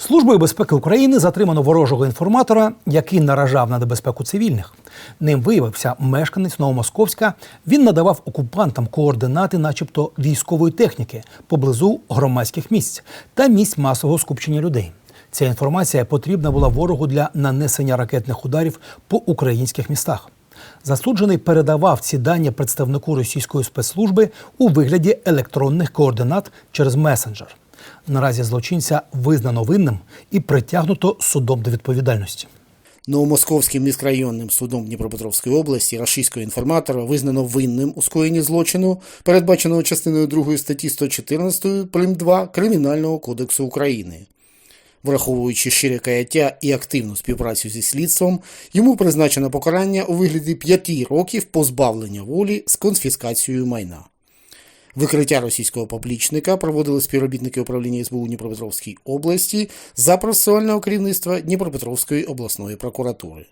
Службою безпеки України затримано ворожого інформатора, який наражав на небезпеку цивільних. Ним виявився мешканець Новомосковська. Він надавав окупантам координати, начебто військової техніки, поблизу громадських місць та місць масового скупчення людей. Ця інформація потрібна була ворогу для нанесення ракетних ударів по українських містах. Засуджений передавав ці дані представнику російської спецслужби у вигляді електронних координат через месенджер. Наразі злочинця визнано винним і притягнуто судом до відповідальності. Новомосковським міськрайонним судом Дніпропетровської області рашистського інформатора визнано винним у скоєнні злочину, передбаченого частиною 2 статті 114 прим. 2 Кримінального кодексу України. Враховуючи щире каяття і активну співпрацю зі слідством, йому призначено покарання у вигляді 5 років позбавлення волі з конфіскацією майна. Викриття російського поплічника проводили співробітники управління СБУ Дніпропетровській області за процесуального керівництва Дніпропетровської обласної прокуратури.